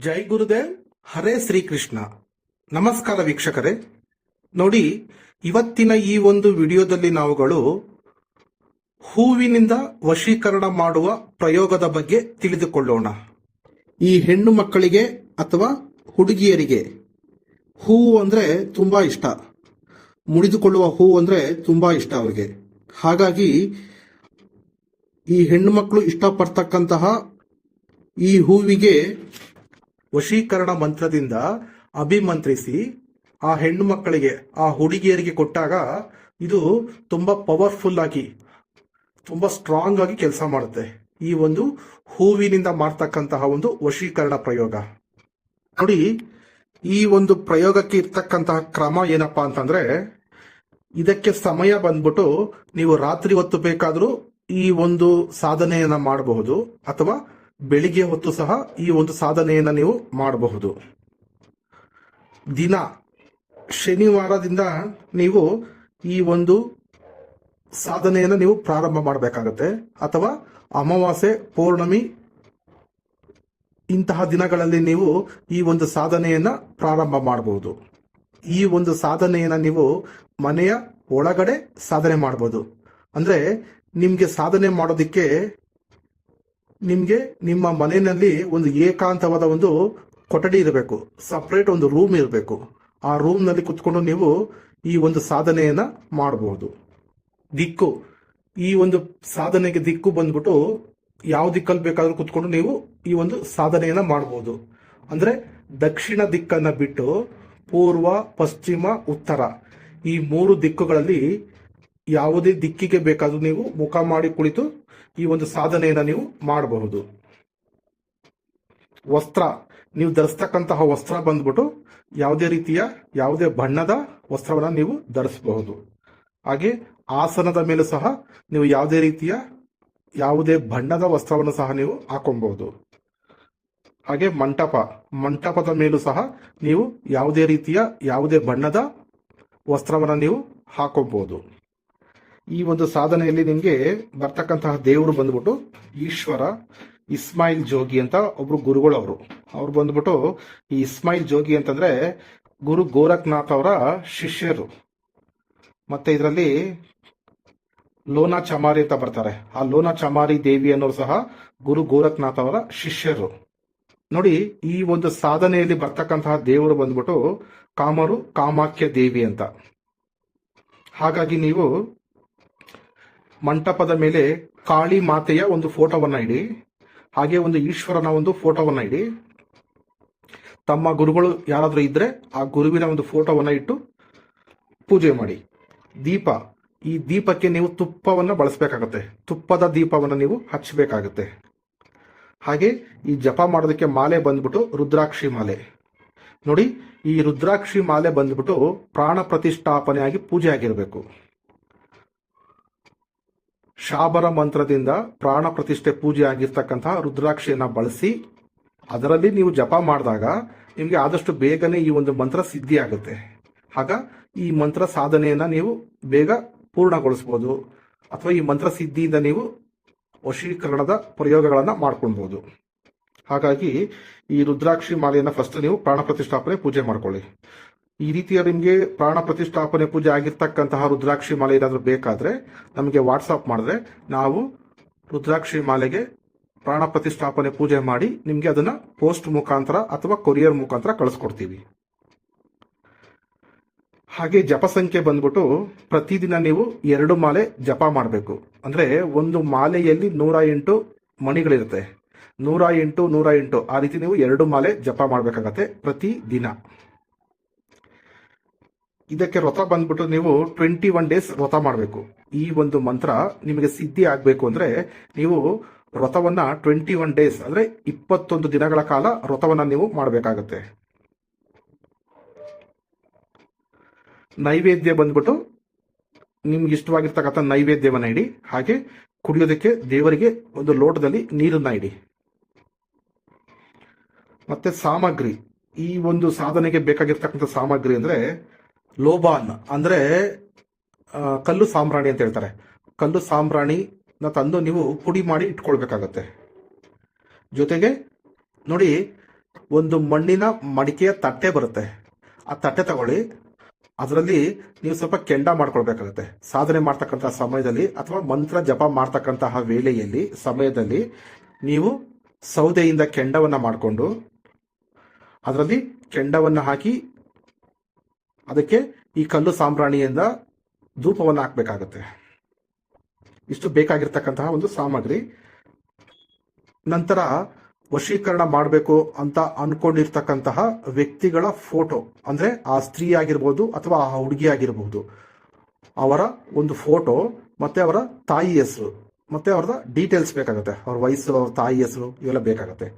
ಜೈ ಗುರುದೇವ್, ಹರೇ ಶ್ರೀಕೃಷ್ಣ. ನಮಸ್ಕಾರ ವೀಕ್ಷಕರೇ. ನೋಡಿ, ಇವತ್ತಿನ ಈ ಒಂದು ವಿಡಿಯೋದಲ್ಲಿ ನಾವುಗಳು ಹೂವಿನಿಂದ ವಶೀಕರಣ ಮಾಡುವ ಪ್ರಯೋಗದ ಬಗ್ಗೆ ತಿಳಿದುಕೊಳ್ಳೋಣ. ಈ ಹೆಣ್ಣು ಮಕ್ಕಳಿಗೆ ಅಥವಾ ಹುಡುಗಿಯರಿಗೆ ಹೂವು ಅಂದ್ರೆ ತುಂಬಾ ಇಷ್ಟ. ಮುಡಿದುಕೊಳ್ಳುವ ಹೂವು ಅಂದ್ರೆ ತುಂಬಾ ಇಷ್ಟ ಅವರಿಗೆ. ಹಾಗಾಗಿ ಈ ಹೆಣ್ಣು ಮಕ್ಕಳು ಇಷ್ಟಪಡ್ತಕ್ಕಂತಹ ಈ ಹೂವಿಗೆ ವಶೀಕರಣ ಮಂತ್ರದಿಂದ ಅಭಿಮಂತ್ರಿಸಿ ಆ ಹೆಣ್ಣು ಮಕ್ಕಳಿಗೆ, ಆ ಹುಡುಗಿಯರಿಗೆ ಕೊಟ್ಟಾಗ ಇದು ತುಂಬಾ ಪವರ್ಫುಲ್ ಆಗಿ, ತುಂಬಾ ಸ್ಟ್ರಾಂಗ್ ಆಗಿ ಕೆಲಸ ಮಾಡುತ್ತೆ. ಈ ಒಂದು ಹೂವಿನಿಂದ ಮಾಡ್ತಕ್ಕಂತಹ ಒಂದು ವಶೀಕರಣ ಪ್ರಯೋಗ. ನೋಡಿ, ಈ ಒಂದು ಪ್ರಯೋಗಕ್ಕೆ ಇರ್ತಕ್ಕಂತಹ ಕ್ರಮ ಏನಪ್ಪಾ ಅಂತಂದ್ರೆ, ಇದಕ್ಕೆ ಸಮಯ ಬಂದ್ಬಿಟ್ಟು ನೀವು ರಾತ್ರಿ ಹೊತ್ತು ಬೇಕಾದರೂ ಈ ಒಂದು ಸಾಧನೆಯನ್ನ ಮಾಡಬಹುದು, ಅಥವಾ ಬೆಳಿಗ್ಗೆ ಹೊತ್ತು ಸಹ ಈ ಒಂದು ಸಾಧನೆಯನ್ನು ನೀವು ಮಾಡಬಹುದು. ದಿನ, ಶನಿವಾರದಿಂದ ನೀವು ಈ ಒಂದು ಸಾಧನೆಯನ್ನು ನೀವು ಪ್ರಾರಂಭ ಮಾಡಬೇಕಾಗತ್ತೆ. ಅಥವಾ ಅಮಾವಾಸ್ಯೆ, ಪೌರ್ಣಮಿ ಇಂತಹ ದಿನಗಳಲ್ಲಿ ನೀವು ಈ ಒಂದು ಸಾಧನೆಯನ್ನ ಪ್ರಾರಂಭ ಮಾಡಬಹುದು. ಈ ಒಂದು ಸಾಧನೆಯನ್ನ ನೀವು ಮನೆಯ ಒಳಗಡೆ ಸಾಧನೆ ಮಾಡಬಹುದು. ಅಂದ್ರೆ ನಿಮಗೆ ಸಾಧನೆ ಮಾಡೋದಿಕ್ಕೆ ನಿಮ್ಗೆ ನಿಮ್ಮ ಮನೆಯಲ್ಲಿ ಒಂದು ಏಕಾಂತವಾದ ಒಂದು ಕೊಠಡಿ ಇರಬೇಕು. ಸಪ್ರೇಟ್ ಒಂದು ರೂಮ್ ಇರಬೇಕು. ಆ ರೂಮ್ನಲ್ಲಿ ಕುತ್ಕೊಂಡು ನೀವು ಈ ಒಂದು ಸಾಧನೆಯನ್ನ ಮಾಡಬಹುದು ದಿಕ್ಕು. ಈ ಒಂದು ಸಾಧನೆಗೆ ದಿಕ್ಕು ಬಂದ್ಬಿಟ್ಟು ಯಾವ ದಿಕ್ಕಲ್ಲಿ ಬೇಕಾದ್ರೂ ಕುತ್ಕೊಂಡು ನೀವು ಈ ಒಂದು ಸಾಧನೆಯನ್ನ ಮಾಡಬಹುದು ಅಂದ್ರೆ ದಕ್ಷಿಣ ದಿಕ್ಕನ್ನ ಬಿಟ್ಟು ಪೂರ್ವ, ಪಶ್ಚಿಮ, ಉತ್ತರ. ಈ ಮೂರು ದಿಕ್ಕುಗಳಲ್ಲಿ ಯಾವುದೇ ದಿಕ್ಕಿಗೆ ಬೇಕಾದ್ರೂ ನೀವು ಮುಖ ಮಾಡಿ ಕುಳಿತು ಈ ಒಂದು ಸಾಧನೆಯನ್ನು ನೀವು ಮಾಡಬಹುದು. ವಸ್ತ್ರ, ನೀವು ಧರಿಸ್ತಕ್ಕಂತಹ ವಸ್ತ್ರ ಬಂದ್ಬಿಟ್ಟು ಯಾವುದೇ ರೀತಿಯ ಯಾವುದೇ ಬಣ್ಣದ ವಸ್ತ್ರವನ್ನು ನೀವು ಧರಿಸಬಹುದು. ಹಾಗೆ ಆಸನದ ಮೇಲೂ ಸಹ ನೀವು ಯಾವುದೇ ರೀತಿಯ ಯಾವುದೇ ಬಣ್ಣದ ವಸ್ತ್ರವನ್ನು ಸಹ ನೀವು ಹಾಕೊಬಹುದು. ಹಾಗೆ ಮಂಟಪ, ಮಂಟಪದ ಮೇಲೂ ಸಹ ನೀವು ಯಾವುದೇ ರೀತಿಯ ಯಾವುದೇ ಬಣ್ಣದ ವಸ್ತ್ರವನ್ನು ನೀವು ಹಾಕೊಬಹುದು. ಈ ಒಂದು ಸಾಧನೆಯಲ್ಲಿ ನಿಮಗೆ ಬರ್ತಕ್ಕಂತಹ ದೇವರು ಬಂದ್ಬಿಟ್ಟು ಈಶ್ವರ, ಇಸ್ಮಾಯಿಲ್ ಜೋಗಿ ಅಂತ ಒಬ್ರು ಗುರುಗಳು ಅವರು ಅವ್ರು ಬಂದ್ಬಿಟ್ಟು ಈ ಇಸ್ಮಾಯಿಲ್ ಜೋಗಿ ಅಂತಂದ್ರೆ ಗುರು ಗೋರಖ್ನಾಥ್ ಅವರ ಶಿಷ್ಯರು. ಮತ್ತೆ ಇದರಲ್ಲಿ ಲೋನಾ ಚಮಾರಿ ಅಂತ ಬರ್ತಾರೆ. ಆ ಲೋನಾ ಚಮಾರಿ ದೇವಿ ಅನ್ನೋರು ಸಹ ಗುರು ಗೋರಖ್ನಾಥ್ ಅವರ ಶಿಷ್ಯರು. ನೋಡಿ, ಈ ಒಂದು ಸಾಧನೆಯಲ್ಲಿ ಬರ್ತಕ್ಕಂತಹ ದೇವರು ಬಂದ್ಬಿಟ್ಟು ಕಾಮರು ಕಾಮಾಖ್ಯ ದೇವಿ ಅಂತ. ಹಾಗಾಗಿ ನೀವು ಮಂಟಪದ ಮೇಲೆ ಕಾಳಿ ಮಾತೆಯ ಒಂದು ಫೋಟೋವನ್ನ ಇಡಿ, ಹಾಗೆ ಒಂದು ಈಶ್ವರನ ಒಂದು ಫೋಟೋವನ್ನ ಇಡಿ. ತಮ್ಮ ಗುರುಗಳು ಯಾರಾದರೂ ಇದ್ರೆ ಆ ಗುರುವಿನ ಒಂದು ಫೋಟೋವನ್ನ ಇಟ್ಟು ಪೂಜೆ ಮಾಡಿ. ದೀಪ, ಈ ದೀಪಕ್ಕೆ ನೀವು ತುಪ್ಪವನ್ನು ಬಳಸಬೇಕಾಗತ್ತೆ. ತುಪ್ಪದ ದೀಪವನ್ನು ನೀವು ಹಚ್ಚಬೇಕಾಗತ್ತೆ. ಹಾಗೆ ಈ ಜಪ ಮಾಡೋದಕ್ಕೆ ಮಾಲೆ ಬಂದ್ಬಿಟ್ಟು ರುದ್ರಾಕ್ಷಿ ಮಾಲೆ. ನೋಡಿ, ಈ ರುದ್ರಾಕ್ಷಿ ಮಾಲೆ ಬಂದ್ಬಿಟ್ಟು ಪ್ರಾಣ ಪ್ರತಿಷ್ಠಾಪನೆಯಾಗಿ ಪೂಜೆ ಆಗಿರಬೇಕು ಶಾಬರ ಮಂತ್ರದಿಂದ ಪ್ರಾಣ ಪ್ರತಿಷ್ಠೆ ಪೂಜೆ ಆಗಿರ್ತಕ್ಕಂತಹ ರುದ್ರಾಕ್ಷಿಯನ್ನ ಬಳಸಿ, ಅದರಲ್ಲಿ ನೀವು ಜಪ ಮಾಡಿದಾಗ ನಿಮಗೆ ಆದಷ್ಟು ಬೇಗನೆ ಈ ಒಂದು ಮಂತ್ರ ಸಿದ್ಧಿ ಆಗುತ್ತೆ ಆಗ ಈ ಮಂತ್ರ ಸಾಧನೆಯನ್ನ ನೀವು ಬೇಗ ಪೂರ್ಣಗೊಳಿಸಬಹುದು ಅಥವಾ ಈ ಮಂತ್ರ ಸಿದ್ಧಿಯಿಂದ ನೀವು ವಶೀಕರಣದ ಪ್ರಯೋಗಗಳನ್ನು ಮಾಡ್ಕೊಳ್ಬೋದು. ಹಾಗಾಗಿ ಈ ರುದ್ರಾಕ್ಷಿ ಮಾಲೆಯನ್ನು ಫಸ್ಟ್ ನೀವು ಪ್ರಾಣ ಪ್ರತಿಷ್ಠಾಪನೆ ಪೂಜೆ ಮಾಡ್ಕೊಳ್ಳಿ. ಈ ರೀತಿಯ ನಿಮಗೆ ಪ್ರಾಣ ಪ್ರತಿಷ್ಠಾಪನೆ ಪೂಜೆ ಆಗಿರ್ತಕ್ಕಂತಹ ರುದ್ರಾಕ್ಷಿ ಮಾಲೆ ಏನಾದರೂ ಬೇಕಾದ್ರೆ ನಮಗೆ ವಾಟ್ಸಪ್ ಮಾಡಿದ್ರೆ ನಾವು ರುದ್ರಾಕ್ಷಿ ಮಾಲೆಗೆ ಪ್ರಾಣ ಪ್ರತಿಷ್ಠಾಪನೆ ಪೂಜೆ ಮಾಡಿ ನಿಮಗೆ ಅದನ್ನ ಪೋಸ್ಟ್ ಮುಖಾಂತರ ಅಥವಾ ಕೊರಿಯರ್ ಮುಖಾಂತರ ಕಳಿಸ್ಕೊಡ್ತೀವಿ. ಹಾಗೆ ಜಪ ಸಂಖ್ಯೆ ಬಂದ್ಬಿಟ್ಟು ಪ್ರತಿದಿನ ನೀವು ಎರಡು ಮಾಲೆ ಜಪ ಮಾಡಬೇಕು. ಅಂದ್ರೆ ಒಂದು ಮಾಲೆಯಲ್ಲಿ ನೂರ ಎಂಟು ಮಣಿಗಳಿರುತ್ತೆ. ನೂರ ಎಂಟು ನೂರ ಎಂಟು ಆ ರೀತಿ ನೀವು ಎರಡು ಮಾಲೆ ಜಪ ಮಾಡಬೇಕಾಗತ್ತೆ ಪ್ರತಿ ದಿನ ಇದಕ್ಕೆ ವ್ರತ ಬಂದ್ಬಿಟ್ಟು ನೀವು ಟ್ವೆಂಟಿ ಒನ್ ಡೇಸ್ ವ್ರತ ಮಾಡಬೇಕು. ಈ ಒಂದು ಮಂತ್ರ ನಿಮಗೆ ಸಿದ್ಧಿ ಆಗಬೇಕು ಅಂದ್ರೆ ನೀವು ವ್ರತವನ್ನ ಟ್ವೆಂಟಿ ಒನ್ ಡೇಸ್ ಅಂದ್ರೆ ಇಪ್ಪತ್ತೊಂದು ದಿನಗಳ ಕಾಲ ವ್ರತವನ್ನ ನೀವು ಮಾಡಬೇಕಾಗತ್ತೆ. ನೈವೇದ್ಯ ಬಂದ್ಬಿಟ್ಟು ನಿಮ್ಗೆ ಇಷ್ಟವಾಗಿರ್ತಕ್ಕಂಥ ನೈವೇದ್ಯವನ್ನ ಇಡಿ, ಹಾಗೆ ಕುಡಿಯೋದಕ್ಕೆ ದೇವರಿಗೆ ಒಂದು ಲೋಟದಲ್ಲಿ ನೀರನ್ನ ಇಡಿ. ಮತ್ತೆ ಸಾಮಗ್ರಿ, ಈ ಒಂದು ಸಾಧನೆಗೆ ಬೇಕಾಗಿರ್ತಕ್ಕಂಥ ಸಾಮಗ್ರಿ ಅಂದ್ರೆ ಲೋಬಾನ್ ಅಂದ್ರೆ ಕಲ್ಲು ಸಾಂಬ್ರಾಣಿ ಅಂತ ಹೇಳ್ತಾರೆ. ಕಲ್ಲು ಸಾಂಬ್ರಾಣಿನ ತಂದು ನೀವು ಪುಡಿ ಮಾಡಿ ಇಟ್ಕೊಳ್ಬೇಕಾಗತ್ತೆ. ಜೊತೆಗೆ, ನೋಡಿ, ಒಂದು ಮಣ್ಣಿನ ಮಡಿಕೆಯ ತಟ್ಟೆ ಬರುತ್ತೆ. ಆ ತಟ್ಟೆ ತಗೊಳ್ಳಿ. ಅದರಲ್ಲಿ ನೀವು ಸ್ವಲ್ಪ ಕೆಂಡ ಮಾಡ್ಕೊಳ್ಬೇಕಾಗತ್ತೆ. ಸಾಧನೆ ಮಾಡ್ತಕ್ಕಂತಹ ಸಮಯದಲ್ಲಿ ಅಥವಾ ಮಂತ್ರ ಜಪ ಮಾಡ್ತಕ್ಕಂತಹ ವೇಳೆಯಲ್ಲಿ, ಸಮಯದಲ್ಲಿ ನೀವು ಸೌದೆಯಿಂದ ಕೆಂಡವನ್ನ ಮಾಡಿಕೊಂಡು, ಅದರಲ್ಲಿ ಕೆಂಡವನ್ನು ಹಾಕಿ ಅದಕ್ಕೆ ಈ ಕಲ್ಲು ಸಾಂಬ್ರಾಣಿಯಿಂದ ಧೂಪವನ್ನು ಹಾಕಬೇಕಾಗುತ್ತೆ. ಇಷ್ಟು ಬೇಕಾಗಿರ್ತಕ್ಕಂತಹ ಒಂದು ಸಾಮಗ್ರಿ. ನಂತರ ವಶೀಕರಣ ಮಾಡಬೇಕು ಅಂತ ಅನ್ಕೊಂಡಿರ್ತಕ್ಕಂತಹ ವ್ಯಕ್ತಿಗಳ ಫೋಟೋ, ಅಂದ್ರೆ ಆ ಸ್ತ್ರೀ ಆಗಿರ್ಬೋದು ಅಥವಾ ಆ ಹುಡುಗಿ ಆಗಿರ್ಬೋದು, ಅವರ ಒಂದು ಫೋಟೋ, ಮತ್ತೆ ಅವರ ತಾಯಿ ಹೆಸರು, ಮತ್ತೆ ಅವರದ ಡೀಟೇಲ್ಸ್ ಬೇಕಾಗುತ್ತೆ. ಅವ್ರ ವಯಸ್ಸು, ಅವ್ರ ತಾಯಿ ಹೆಸರು, ಇವೆಲ್ಲ ಬೇಕಾಗುತ್ತೆ.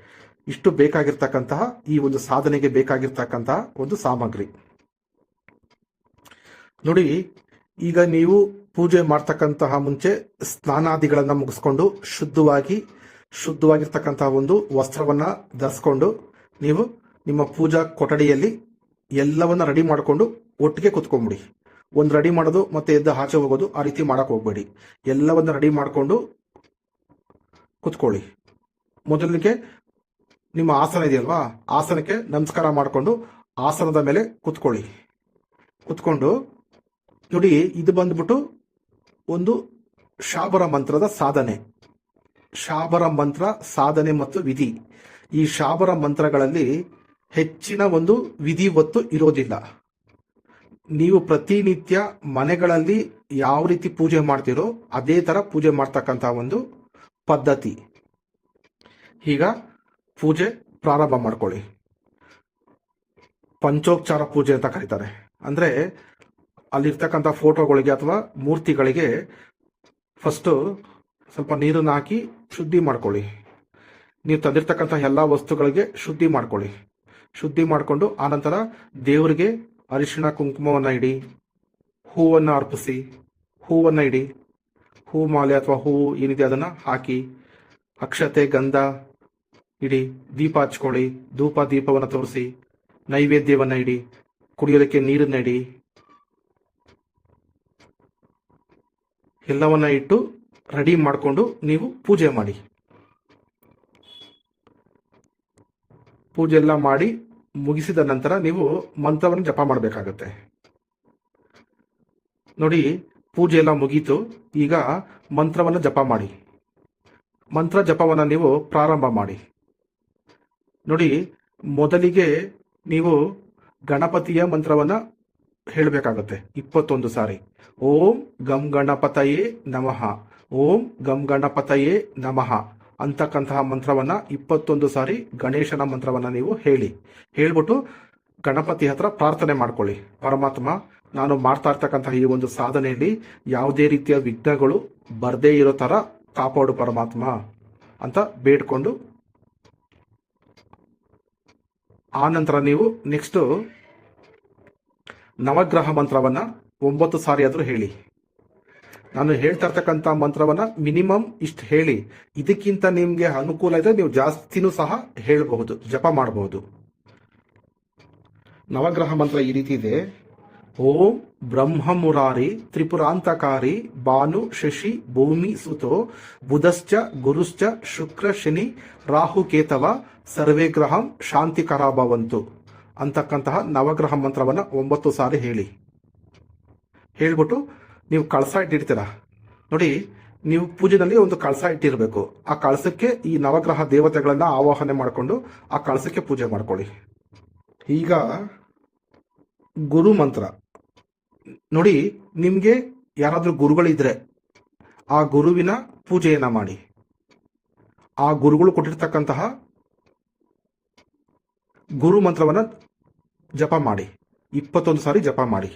ಇಷ್ಟು ಬೇಕಾಗಿರ್ತಕ್ಕಂತಹ ಈ ಒಂದು ಸಾಧನೆಗೆ ಬೇಕಾಗಿರ್ತಕ್ಕಂತಹ ಒಂದು ಸಾಮಗ್ರಿ. ನೋಡಿ, ಈಗ ನೀವು ಪೂಜೆ ಮಾಡ್ತಕ್ಕಂತಹ ಮುಂಚೆ ಸ್ನಾನಾದಿಗಳನ್ನ ಮುಗಿಸ್ಕೊಂಡು ಶುದ್ಧವಾಗಿ, ಶುದ್ಧವಾಗಿರ್ತಕ್ಕಂತಹ ಒಂದು ವಸ್ತ್ರವನ್ನ ಧರಿಸ್ಕೊಂಡು ನೀವು ನಿಮ್ಮ ಪೂಜಾ ಕೊಠಡಿಯಲ್ಲಿ ಎಲ್ಲವನ್ನ ರೆಡಿ ಮಾಡಿಕೊಂಡು ಒಟ್ಟಿಗೆ ಕುತ್ಕೊಂಡ್ಬಿಡಿ ಒಂದು ರೆಡಿ ಮಾಡೋದು ಮತ್ತೆ ಎದ್ದು ಆಚೆ ಹೋಗೋದು ಆ ರೀತಿ ಮಾಡಕ್ ಹೋಗ್ಬೇಡಿ. ಎಲ್ಲವನ್ನ ರೆಡಿ ಮಾಡಿಕೊಂಡು ಕುತ್ಕೊಳ್ಳಿ. ಮೊದಲಿಗೆ ನಿಮ್ಮ ಆಸನ ಇದೆಯಲ್ವಾ? ಆಸನಕ್ಕೆ ನಮಸ್ಕಾರ ಮಾಡಿಕೊಂಡು ಆಸನದ ಮೇಲೆ ಕುತ್ಕೊಳ್ಳಿ. ಕುತ್ಕೊಂಡು ನೋಡಿ, ಇದು ಬಂದ್ಬಿಟ್ಟು ಒಂದು ಶಾಬರ ಮಂತ್ರದ ಸಾಧನೆ. ಶಾಬರ ಮಂತ್ರ, ಸಾಧನೆ ಮತ್ತು ವಿಧಿ. ಈ ಶಾಬರ ಮಂತ್ರಗಳಲ್ಲಿ ಹೆಚ್ಚಿನ ಒಂದು ವಿಧಿ ಒತ್ತು ಇರೋದಿಲ್ಲ. ನೀವು ಪ್ರತಿನಿತ್ಯ ಮನೆಗಳಲ್ಲಿ ಯಾವ ರೀತಿ ಪೂಜೆ ಮಾಡ್ತೀರೋ ಅದೇ ತರ ಪೂಜೆ ಮಾಡ್ತಕ್ಕಂಥ ಒಂದು ಪದ್ಧತಿ. ಈಗ ಪೂಜೆ ಪ್ರಾರಂಭ ಮಾಡ್ಕೊಳ್ಳಿ. ಪಂಚೋಪಚಾರ ಪೂಜೆ ಅಂತ ಕರೀತಾರೆ. ಅಂದ್ರೆ ಅಲ್ಲಿರ್ತಕ್ಕಂಥ ಫೋಟೋಗಳಿಗೆ ಅಥವಾ ಮೂರ್ತಿಗಳಿಗೆ ಫಸ್ಟು ಸ್ವಲ್ಪ ನೀರನ್ನು ಹಾಕಿ ಶುದ್ಧಿ ಮಾಡ್ಕೊಳ್ಳಿ. ನೀವು ತಂದಿರ್ತಕ್ಕಂಥ ಎಲ್ಲ ವಸ್ತುಗಳಿಗೆ ಶುದ್ಧಿ ಮಾಡ್ಕೊಳ್ಳಿ. ಶುದ್ಧಿ ಮಾಡಿಕೊಂಡು ಆನಂತರ ದೇವರಿಗೆ ಅರಿಶಿಣ ಕುಂಕುಮವನ್ನು ಇಡಿ, ಹೂವನ್ನು ಅರ್ಪಿಸಿ, ಹೂವನ್ನು ಇಡಿ. ಹೂ ಮಾಲೆ ಅಥವಾ ಹೂವು ಏನಿದೆ ಅದನ್ನು ಹಾಕಿ ಅಕ್ಷತೆ, ಗಂಧ ಇಡಿ, ದೀಪ ಹಚ್ಕೊಳ್ಳಿ, ಧೂಪ ದೀಪವನ್ನು ತೋರಿಸಿ, ನೈವೇದ್ಯವನ್ನು ಇಡಿ, ಕುಡಿಯೋದಕ್ಕೆ ನೀರನ್ನ ಇಡಿ. ಎಲ್ಲವನ್ನ ಇಟ್ಟು ರೆಡಿ ಮಾಡಿಕೊಂಡು ನೀವು ಪೂಜೆ ಮಾಡಿ. ಪೂಜೆ ಎಲ್ಲ ಮಾಡಿ ಮುಗಿಸಿದ ನಂತರ ನೀವು ಮಂತ್ರವನ್ನು ಜಪ ಮಾಡಬೇಕಾಗತ್ತೆ. ನೋಡಿ ಪೂಜೆ ಎಲ್ಲ ಮುಗೀತು, ಈಗ ಮಂತ್ರವನ್ನು ಜಪ ಮಾಡಿ. ಮಂತ್ರ ಜಪವನ್ನು ನೀವು ಪ್ರಾರಂಭ ಮಾಡಿ. ನೋಡಿ, ಮೊದಲಿಗೆ ನೀವು ಗಣಪತಿಯ ಮಂತ್ರವನ್ನ ಹೇಳಬೇಕಾಗತ್ತೆ. ಇಪ್ಪತ್ತೊಂದು ಸಾರಿ. ಓಂ ಗಂ ಗಣಪತಯೇ ನಮಃ. ಓಂ ಗಂ ಗಣಪತಯೇ ನಮಃ. ಅಂತಕ್ಕಂತಹ ಮಂತ್ರವನ್ನ ಇಪ್ಪತ್ತೊಂದು ಸಾರಿ ಗಣೇಶನ ಮಂತ್ರವನ್ನ ನೀವು ಹೇಳಿ. ಹೇಳ್ಬಿಟ್ಟು ಗಣಪತಿ ಹತ್ರ ಪ್ರಾರ್ಥನೆ ಮಾಡ್ಕೊಳ್ಳಿ. ಪರಮಾತ್ಮ, ನಾನು ಮಾಡ್ತಾ ಇರ್ತಕ್ಕಂತಹ ಈ ಒಂದು ಸಾಧನೆಯಲ್ಲಿ ಯಾವುದೇ ರೀತಿಯ ವಿಘ್ನಗಳು ಬರದೇ ಇರೋ ತರ ಕಾಪಾಡು ಪರಮಾತ್ಮ ಅಂತ ಬೇಡ್ಕೊಂಡು ಆ ನಂತರ ನೀವು ನೆಕ್ಸ್ಟ್ ನವಗ್ರಹ ಮಂತ್ರವನ್ನ ಒಂಬತ್ತು ಸಾರಿ ಆದರೂ ಹೇಳಿ. ನಾನು ಹೇಳ್ತಾ ಇರ್ತಕ್ಕಂಥ ಮಂತ್ರವನ್ನ ಮಿನಿಮಮ್ ಇಷ್ಟು ಹೇಳಿ. ಇದಕ್ಕಿಂತ ನಿಮಗೆ ಅನುಕೂಲ ಇದ್ರೆ ನೀವು ಜಾಸ್ತಿನೂ ಸಹ ಹೇಳಬಹುದು, ಜಪ ಮಾಡಬಹುದು. ನವಗ್ರಹ ಮಂತ್ರ ಈ ರೀತಿ ಇದೆ. ಓಂ ಬ್ರಹ್ಮ ಮುರಾರಿ ತ್ರಿಪುರಾಂತಕಾರಿ ಭಾನು ಶಶಿ ಭೂಮಿ ಸುತೋ ಬುಧಶ್ಚ ಗುರುಶ್ಚ ಶುಕ್ರ ಶನಿ ರಾಹು ಕೇತವ ಸರ್ವೇ ಗ್ರಹಂ ಶಾಂತಿಕರಾಭವಂತು ಅಂತಕ್ಕಂತಹ ನವಗ್ರಹ ಮಂತ್ರವನ್ನ ಒಂಬತ್ತು ಸಾರಿ ಹೇಳಿ. ಹೇಳ್ಬಿಟ್ಟು ನೀವು ಕಳಸ ಇಟ್ಟಿರ್ತೀರ? ನೋಡಿ, ನೀವು ಪೂಜೆನಲ್ಲಿ ಒಂದು ಕಳಸ ಇಟ್ಟಿರಬೇಕು. ಆ ಕಳಸಕ್ಕೆ ಈ ನವಗ್ರಹ ದೇವತೆಗಳನ್ನ ಆವಾಹನೆ ಮಾಡಿಕೊಂಡು ಆ ಕಳಸಕ್ಕೆ ಪೂಜೆ ಮಾಡ್ಕೊಳ್ಳಿ. ಈಗ ಗುರು ಮಂತ್ರ ನೋಡಿ, ನಿಮಗೆ ಯಾರಾದರೂ ಗುರುಗಳಿದ್ರೆ ಆ ಗುರುವಿನ ಪೂಜೆಯನ್ನ ಮಾಡಿ. ಆ ಗುರುಗಳು ಕೊಟ್ಟಿರ್ತಕ್ಕಂತಹ ಗುರು ಮಂತ್ರವನ್ನ ಜಪ ಮಾಡಿ. ಇಪ್ಪತ್ತೊಂದು ಸಾರಿ ಜಪ ಮಾಡಿ.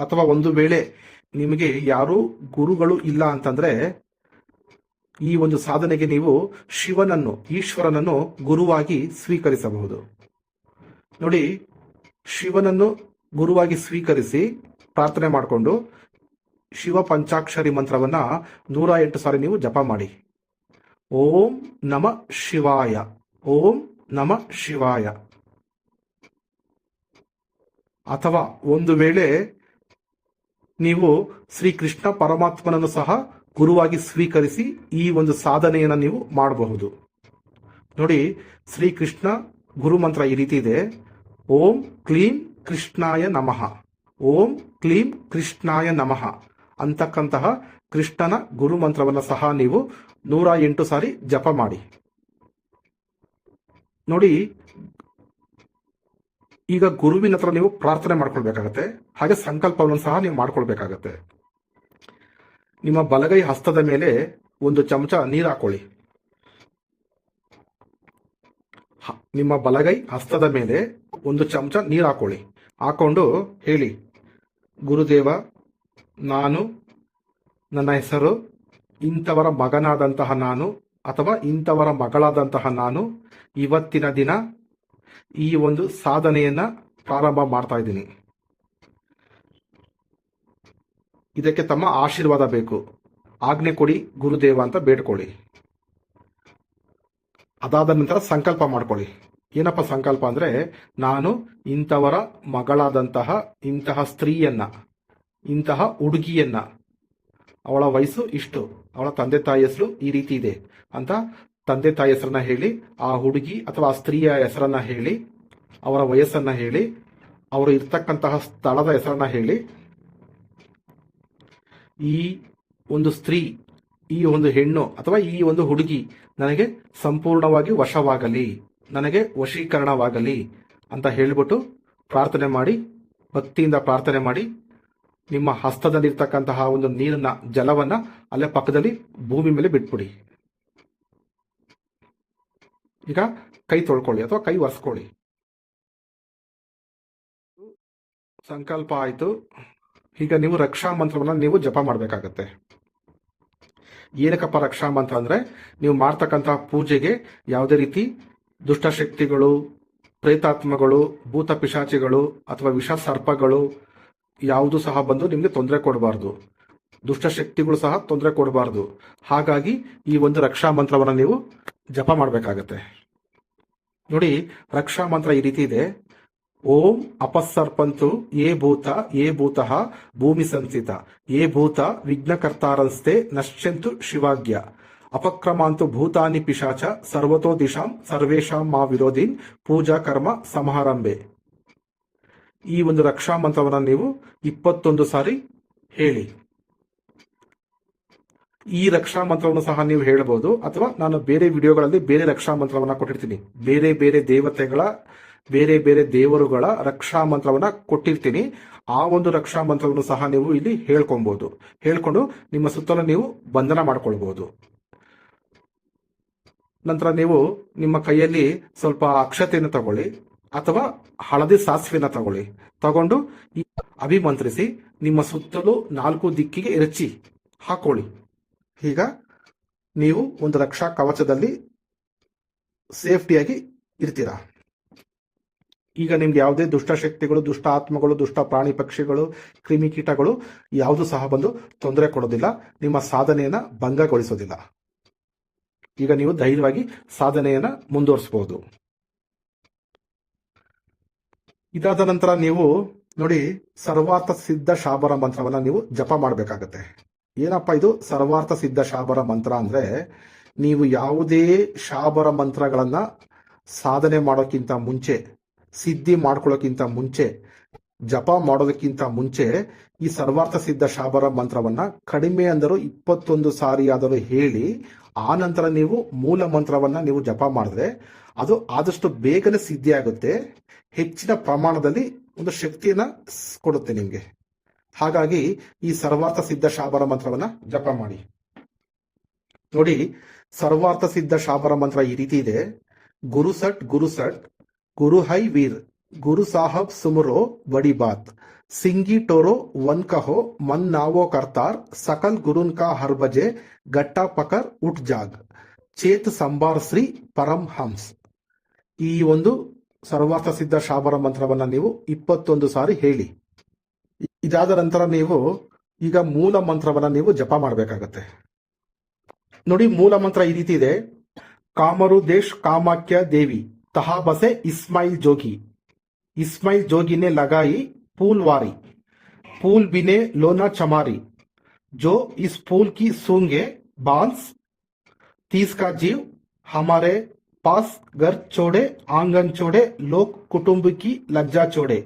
ಅಥವಾ ಒಂದು ವೇಳೆ ನಿಮಗೆ ಯಾರೂ ಗುರುಗಳು ಇಲ್ಲ ಅಂತಂದ್ರೆ ಈ ಒಂದು ಸಾಧನೆಗೆ ನೀವು ಶಿವನನ್ನು, ಈಶ್ವರನನ್ನು ಗುರುವಾಗಿ ಸ್ವೀಕರಿಸಬಹುದು. ನೋಡಿ, ಶಿವನನ್ನು ಗುರುವಾಗಿ ಸ್ವೀಕರಿಸಿ ಪ್ರಾರ್ಥನೆ ಮಾಡಿಕೊಂಡು ಶಿವ ಪಂಚಾಕ್ಷರಿ ಮಂತ್ರವನ್ನ ನೂರ ಎಂಟು ಸಾರಿ ನೀವು ಜಪ ಮಾಡಿ. ಓಂ ನಮ ಶಿವಾಯ. ಓಂ ನಮ ಶಿವಾಯ. ಅಥವಾ ಒಂದು ವೇಳೆ ನೀವು ಶ್ರೀ ಕೃಷ್ಣ ಪರಮಾತ್ಮನನ್ನು ಸಹ ಗುರುವಾಗಿ ಸ್ವೀಕರಿಸಿ ಈ ಒಂದು ಸಾಧನೆಯನ್ನು ನೀವು ಮಾಡಬಹುದು. ನೋಡಿ ಶ್ರೀ ಕೃಷ್ಣ ಗುರು ಮಂತ್ರ ಈ ರೀತಿ ಇದೆ. ಓಂ ಕ್ಲೀಂ ಕೃಷ್ಣಾಯ ನಮಃ. ಓಂ ಕ್ಲೀಂ ಕೃಷ್ಣಾಯ ನಮಃ. ಅಂತಕ್ಕಂತಹ ಕೃಷ್ಣನ ಗುರು ಮಂತ್ರವನ್ನು ಸಹ ನೀವು ನೂರ ಎಂಟು ಸಾರಿ ಜಪ ಮಾಡಿ. ನೋಡಿ ಈಗ ಗುರುವಿನ ಹತ್ರ ನೀವು ಪ್ರಾರ್ಥನೆ ಮಾಡ್ಕೊಳ್ಬೇಕಾಗತ್ತೆ. ಹಾಗೆ ಸಂಕಲ್ಪವನ್ನು ಸಹ ನೀವು ಮಾಡ್ಕೊಳ್ಬೇಕಾಗತ್ತೆ. ನಿಮ್ಮ ಬಲಗೈ ಹಸ್ತದ ಮೇಲೆ ಒಂದು ಚಮಚ ನೀರು ಹಾಕೊಳ್ಳಿ. ನಿಮ್ಮ ಬಲಗೈ ಹಸ್ತದ ಮೇಲೆ ಒಂದು ಚಮಚ ನೀರು ಹಾಕೊಳ್ಳಿ. ಹಾಕೊಂಡು ಹೇಳಿ, ಗುರುದೇವ, ನಾನು, ನನ್ನ ಹೆಸರು, ಇಂಥವರ ಮಗನಾದಂತಹ ನಾನು, ಅಥವಾ ಇಂಥವರ ಮಗಳಾದಂತಹ ನಾನು, ಇವತ್ತಿನ ದಿನ ಈ ಒಂದು ಸಾಧನೆಯನ್ನ ಪ್ರಾರಂಭ ಮಾಡ್ತಾ ಇದ್ದೀನಿ. ಇದಕ್ಕೆ ತಮ್ಮ ಆಶೀರ್ವಾದ ಬೇಕು. ಆಜ್ಞೆ ಕೊಡಿ, ಗುರುದೇವ ಅಂತ ಬೇಡ್ಕೊಳ್ಳಿ. ಅದಾದ ನಂತರ ಸಂಕಲ್ಪ ಮಾಡ್ಕೊಳ್ಳಿ. ಏನಪ್ಪ ಸಂಕಲ್ಪ ಅಂದ್ರೆ, ನಾನು ಇಂಥವರ ಮಗಳಾದಂತಹ ಇಂತಹ ಸ್ತ್ರೀಯನ್ನ, ಇಂತಹ ಹುಡುಗಿಯನ್ನ, ಅವಳ ವಯಸ್ಸು ಇಷ್ಟು, ಅವಳ ತಂದೆ ತಾಯಿ ಹೆಸರು ಈ ರೀತಿ ಇದೆ ಅಂತ ತಂದೆ ತಾಯಿ ಹೆಸರನ್ನ ಹೇಳಿ, ಆ ಹುಡುಗಿ ಅಥವಾ ಆ ಸ್ತ್ರೀಯ ಹೆಸರನ್ನ ಹೇಳಿ, ಅವರ ವಯಸ್ಸನ್ನ ಹೇಳಿ, ಅವರು ಇರ್ತಕ್ಕಂತಹ ಸ್ಥಳದ ಹೆಸರನ್ನ ಹೇಳಿ, ಈ ಒಂದು ಸ್ತ್ರೀ, ಈ ಒಂದು ಹೆಣ್ಣು ಅಥವಾ ಈ ಒಂದು ಹುಡುಗಿ ನನಗೆ ಸಂಪೂರ್ಣವಾಗಿ ವಶವಾಗಲಿ, ನನಗೆ ವಶೀಕರಣವಾಗಲಿ ಅಂತ ಹೇಳಿಬಿಟ್ಟು ಪ್ರಾರ್ಥನೆ ಮಾಡಿ, ಭಕ್ತಿಯಿಂದ ಪ್ರಾರ್ಥನೆ ಮಾಡಿ, ನಿಮ್ಮ ಹಸ್ತದಲ್ಲಿರ್ತಕ್ಕಂತಹ ಒಂದು ನೀರನ್ನ, ಜಲವನ್ನ ಅಲ್ಲೇ ಪಕ್ಕದಲ್ಲಿ ಭೂಮಿ ಮೇಲೆ ಬಿಟ್ಬಿಡಿ. ಈಗ ಕೈ ತೊಳ್ಕೊಳ್ಳಿ ಅಥವಾ ಕೈ ಒರೆಸ್ಕೊಳ್ಳಿ. ಸಂಕಲ್ಪ ಆಯ್ತು. ಈಗ ನೀವು ರಕ್ಷಾ ಮಂತ್ರವನ್ನು ನೀವು ಜಪ ಮಾಡಬೇಕಾಗತ್ತೆ. ಏನಕ್ಕಪ್ಪ ರಕ್ಷಾ ಮಂತ್ರ ಅಂದ್ರೆ ನೀವು ಮಾಡ್ತಕ್ಕಂತಹ ಪೂಜೆಗೆ ಯಾವುದೇ ರೀತಿ ದುಷ್ಟಶಕ್ತಿಗಳು ಪ್ರೇತಾತ್ಮಗಳು, ಭೂತ ಪಿಶಾಚಿಗಳು ಅಥವಾ ವಿಷ ಸರ್ಪಗಳು ಯಾವುದು ಸಹ ಬಂದು ನಿಮಗೆ ತೊಂದರೆ ಕೊಡಬಾರ್ದು. ದುಷ್ಟಶಕ್ತಿಗಳು ಸಹ ತೊಂದರೆ ಕೊಡಬಾರ್ದು. ಹಾಗಾಗಿ ಈ ಒಂದು ರಕ್ಷಾ ಮಂತ್ರವನ್ನು ನೀವು ಜಪ ಮಾಡಬೇಕಾಗತ್ತೆ. ನೋಡಿ, ರಕ್ಷಾ ಮಂತ್ರ ಈ ರೀತಿ ಇದೆ. ಓಂ ಅಪಸ್ಸರ್ಪಂತು ಏ ಭೂತ ಏ ಭೂತಃ ಭೂಮಿ ಸಂಸಿತ ಏ ಭೂತ ವಿಘ್ನಕರ್ತಾರಂಸ್ತೆ ನಶ್ಯಂತು ಶಿವಾಗ್ಯ ಅಪಕ್ರಮಾಂತು ಭೂತಾನಿ ಪಿಶಾಚ ಸರ್ವತೋ ದಿಶಾಂ ಸರ್ವೇಶಾಂ ಮಾ ವಿರೋಧಿನ್ ಪೂಜಾ ಕರ್ಮ ಸಮಾರಂಭೆ. ಈ ಒಂದು ರಕ್ಷಾ ಮಂತ್ರವನ್ನು ನೀವು ಇಪ್ಪತ್ತೊಂದು ಸಾರಿ ಹೇಳಿ. ಈ ರಕ್ಷಾ ಮಂತ್ರವನ್ನು ಸಹ ನೀವು ಹೇಳಬಹುದು. ಅಥವಾ ನಾನು ಬೇರೆ ವಿಡಿಯೋಗಳಲ್ಲಿ ಬೇರೆ ರಕ್ಷಾ ಮಂತ್ರವನ್ನ ಕೊಟ್ಟಿರ್ತೀನಿ. ಬೇರೆ ಬೇರೆ ದೇವತೆಗಳ, ಬೇರೆ ಬೇರೆ ದೇವರುಗಳ ರಕ್ಷಾ ಮಂತ್ರವನ್ನ ಕೊಟ್ಟಿರ್ತೀನಿ. ಆ ಒಂದು ರಕ್ಷಾ ಮಂತ್ರವನ್ನು ಸಹ ನೀವು ಇಲ್ಲಿ ಹೇಳ್ಕೊಬಹುದು ಹೇಳ್ಕೊಂಡು ನಿಮ್ಮ ಸುತ್ತಲೂ ನೀವು ಬಂಧನ ಮಾಡ್ಕೊಳ್ಬಹುದು ನಂತರ ನೀವು ನಿಮ್ಮ ಕೈಯಲ್ಲಿ ಸ್ವಲ್ಪ ಅಕ್ಷತೆಯನ್ನು ತಗೊಳ್ಳಿ. ಅಥವಾ ಹಳದಿ ಸಾಸಿವೆಯನ್ನು ತಗೊಳ್ಳಿ. ತಗೊಂಡು ಅಭಿಮಂತ್ರಿಸಿ ನಿಮ್ಮ ಸುತ್ತಲೂ ನಾಲ್ಕು ದಿಕ್ಕಿಗೆ ಎರಚಿ ಹಾಕೊಳ್ಳಿ. ಈಗ ನೀವು ಒಂದು ರಕ್ಷಾ ಕವಚದಲ್ಲಿ ಸೇಫ್ಟಿಯಾಗಿ ಇರ್ತೀರಾ? ಈಗ ನಿಮ್ಗೆ ಯಾವುದೇ ದುಷ್ಟಶಕ್ತಿಗಳು ದುಷ್ಟ ಆತ್ಮಗಳು, ದುಷ್ಟ ಪ್ರಾಣಿ ಪಕ್ಷಿಗಳು ಕ್ರಿಮಿಕೀಟಗಳು ಯಾವುದು ಸಹ ಬಂದು ತೊಂದರೆ ಕೊಡೋದಿಲ್ಲ. ನಿಮ್ಮ ಸಾಧನೆಯನ್ನ ಭಂಗಗೊಳಿಸೋದಿಲ್ಲ. ಈಗ ನೀವು ಧೈರ್ಯವಾಗಿ ಸಾಧನೆಯನ್ನ ಮುಂದುವರಿಸಬಹುದು ಇದಾದ ನಂತರ ನೀವು ನೋಡಿ ಸರ್ವಾತ ಸಿದ್ಧ ಶಾಬರ ಮಂತ್ರವನ್ನ ನೀವು ಜಪ ಮಾಡಬೇಕಾಗತ್ತೆ. ಏನಪ್ಪ ಇದು? ಸರ್ವಾರ್ಥ ಸಿದ್ಧ ಶಾಬರ ಮಂತ್ರ ಅಂದ್ರೆ ನೀವು ಯಾವುದೇ ಶಾಬರ ಮಂತ್ರಗಳನ್ನ ಸಾಧನೆ ಮಾಡೋಕ್ಕಿಂತ ಮುಂಚೆ, ಸಿದ್ಧಿ ಮಾಡ್ಕೊಳ್ಳೋಕ್ಕಿಂತ ಮುಂಚೆ, ಜಪ ಮಾಡೋದಕ್ಕಿಂತ ಮುಂಚೆ ಈ ಸರ್ವಾರ್ಥ ಸಿದ್ಧ ಶಾಬರ ಮಂತ್ರವನ್ನ ಕಡಿಮೆ ಅಂದರೂ ಇಪ್ಪತ್ತೊಂದು ಸಾರಿ ಆದರೂ ಹೇಳಿ, ಆ ನಂತರ ನೀವು ಮೂಲ ಮಂತ್ರವನ್ನ ನೀವು ಜಪ ಮಾಡಿದ್ರೆ ಅದು ಆದಷ್ಟು ಬೇಗನೆ ಸಿದ್ಧಿ ಆಗುತ್ತೆ ಹೆಚ್ಚಿನ ಪ್ರಮಾಣದಲ್ಲಿ ಒಂದು ಶಕ್ತಿಯನ್ನ ಕೊಡುತ್ತೆ ನಿಮ್ಗೆ. ಹಾಗಾಗಿ ಈ ಸರ್ವಾರ್ಥ ಸಿದ್ಧ ಶಾಬರ ಮಂತ್ರವನ್ನ ಜಪ ಮಾಡಿ. ನೋಡಿ, ಸರ್ವಾರ್ಥ ಸಿದ್ಧ ಶಾಬರ ಮಂತ್ರ ಈ ರೀತಿ ಇದೆ. ಗುರು ಸಟ್ ಗುರು ಸಟ್, ಗುರು ಹೈ ವೀರ್, ಗುರು ಸಾಹಬ್ ಸುಮರೋ ಬಡಿ ಬಾತ್, ಸಿಂಗಿ ಟೋರೋ ವನ್ ಕಹೋ, ಮನ್ ನಾವೋ ಕರ್ತಾರ್, ಸಕಲ್ ಗುರುನ್ ಕಾ ಹರ್ ಬಜೆ, ಗಟ್ಟಾ ಪಕರ್ ಉಟ್ ಜಾಗ್, ಚೇತ್ ಸಂಬಾರ್ ಶ್ರೀ ಪರಂ ಹಂಸ್. ಈ ಒಂದು ಸರ್ವಾರ್ಥ ಸಿದ್ಧ ಶಾಬರ ಮಂತ್ರವನ್ನ ನೀವು ಇಪ್ಪತ್ತೊಂದು ಸಾರಿ ಹೇಳಿ. ಇದಾದ ನಂತರ ನೀವು ಈಗ ಮೂಲ ಮಂತ್ರವನ್ನ ನೀವು ಜಪ ಮಾಡಬೇಕಾಗತ್ತೆ ನೋಡಿ ಮೂಲ ಮಂತ್ರ ಈ ರೀತಿ ಇದೆ ಕಾಮರು ದೇಶ್ ಕಾಮಾಕ್ಯ ದೇವಿ ತಹಾಬಸೆ ಇಸ್ಮಾಯಿಲ್ ಜೋಗಿ ಇಸ್ಮಾಯಿಲ್ ಜೋಗಿನೆ ಲಗಾಯಿ फूल वारी फूल बिने लोना चमारी जो इस फूल की सूंगे बांस तीस का जीव हमारे ಪಾಸ್ ಗರ್ ಚೋಡೆ ಆಂಗನ್ ಚೋಡೆ ಲೋಕ್ ಕುಟುಂಬಕಿ ಲಜ್ಜಾ ಚೋಡೆ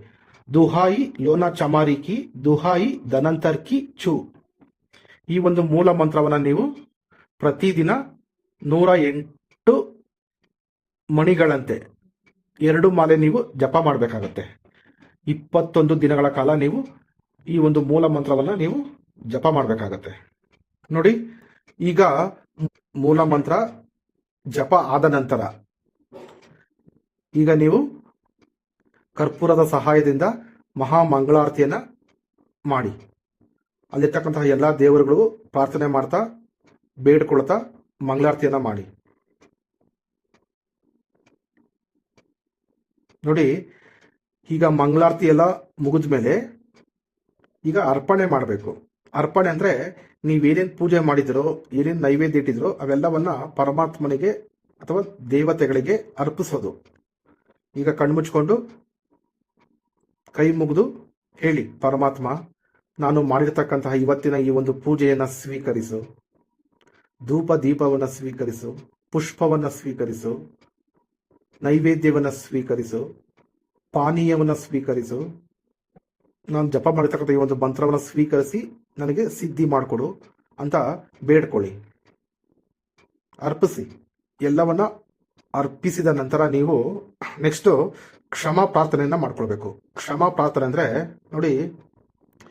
ದುಹಾಯಿ ಲೋನ ಚಮಾರಿಕಿ ದುಹಾಯಿ ಧನಂತರ್ಕಿ ಚೂ ಈ ಒಂದು ಮೂಲ ಮಂತ್ರವನ್ನ ನೀವು ಪ್ರತಿದಿನ ನೂರ ಎಂಟು ಮಣಿಗಳಂತೆ ಎರಡು ಮಾಲೆ ನೀವು ಜಪ ಮಾಡಬೇಕಾಗತ್ತೆ. ಇಪ್ಪತ್ತೊಂದು ದಿನಗಳ ಕಾಲ ನೀವು ಈ ಒಂದು ಮೂಲ ಮಂತ್ರವನ್ನ ನೀವು ಜಪ ಮಾಡಬೇಕಾಗತ್ತೆ. ನೋಡಿ, ಈಗ ಮೂಲ ಮಂತ್ರ ಜಪ ಆದ ನಂತರ ಈಗ ನೀವು ಕರ್ಪೂರದ ಸಹಾಯದಿಂದ ಮಹಾ ಮಂಗಳಾರತಿಯನ್ನ ಮಾಡಿ. ಅಲ್ಲಿರ್ತಕ್ಕಂತಹ ಎಲ್ಲ ದೇವರುಗಳು ಪ್ರಾರ್ಥನೆ ಮಾಡ್ತಾ, ಬೇಡ್ಕೊಳ್ತಾ ಮಂಗಳಾರತಿಯನ್ನ ಮಾಡಿ. ನೋಡಿ, ಈಗ ಮಂಗಳಾರತಿ ಎಲ್ಲ ಮುಗಿದ ಮೇಲೆ ಈಗ ಅರ್ಪಣೆ ಮಾಡಬೇಕು. ಅರ್ಪಣೆ ಅಂದ್ರೆ ನೀವೇನೇನು ಪೂಜೆ ಮಾಡಿದಿರೋ, ಏನೇನು ನೈವೇದ್ಯ ಇಟ್ಟಿದ್ರೋ, ಅವೆಲ್ಲವನ್ನ ಪರಮಾತ್ಮನಿಗೆ ಅಥವಾ ದೇವತೆಗಳಿಗೆ ಅರ್ಪಿಸೋದು. ಈಗ ಕಣ್ಮುಚ್ಕೊಂಡು ಕೈ ಮುಗಿದು ಹೇಳಿ, ಪರಮಾತ್ಮ, ನಾನು ಮಾಡಿರ್ತಕ್ಕಂತಹ ಇವತ್ತಿನ ಈ ಒಂದು ಪೂಜೆಯನ್ನು ಸ್ವೀಕರಿಸು. ಧೂಪ ದೀಪವನ್ನು ಸ್ವೀಕರಿಸು, ಪುಷ್ಪವನ್ನು ಸ್ವೀಕರಿಸು, ನೈವೇದ್ಯವನ್ನು ಸ್ವೀಕರಿಸು, ಪಾನೀಯವನ್ನು ಸ್ವೀಕರಿಸು. ನಾನು ಜಪ ಮಾಡಿರ್ತಕ್ಕಂಥ ಈ ಒಂದು ಮಂತ್ರವನ್ನು ಸ್ವೀಕರಿಸಿ ನನಗೆ ಸಿದ್ಧಿ ಮಾಡಿಕೊಡು ಅಂತ ಬೇಡ್ಕೊಳ್ಳಿ. ಅರ್ಪಿಸಿ. ಎಲ್ಲವನ್ನ ಅರ್ಪಿಸಿದ ನಂತರ ನೀವು ನೆಕ್ಸ್ಟ್ ಕ್ಷಮಾ ಪ್ರಾರ್ಥನೆಯನ್ನ ಮಾಡ್ಕೊಳ್ಬೇಕು. ಕ್ಷಮಾ ಪ್ರಾರ್ಥನೆ ಅಂದ್ರೆ ನೋಡಿ,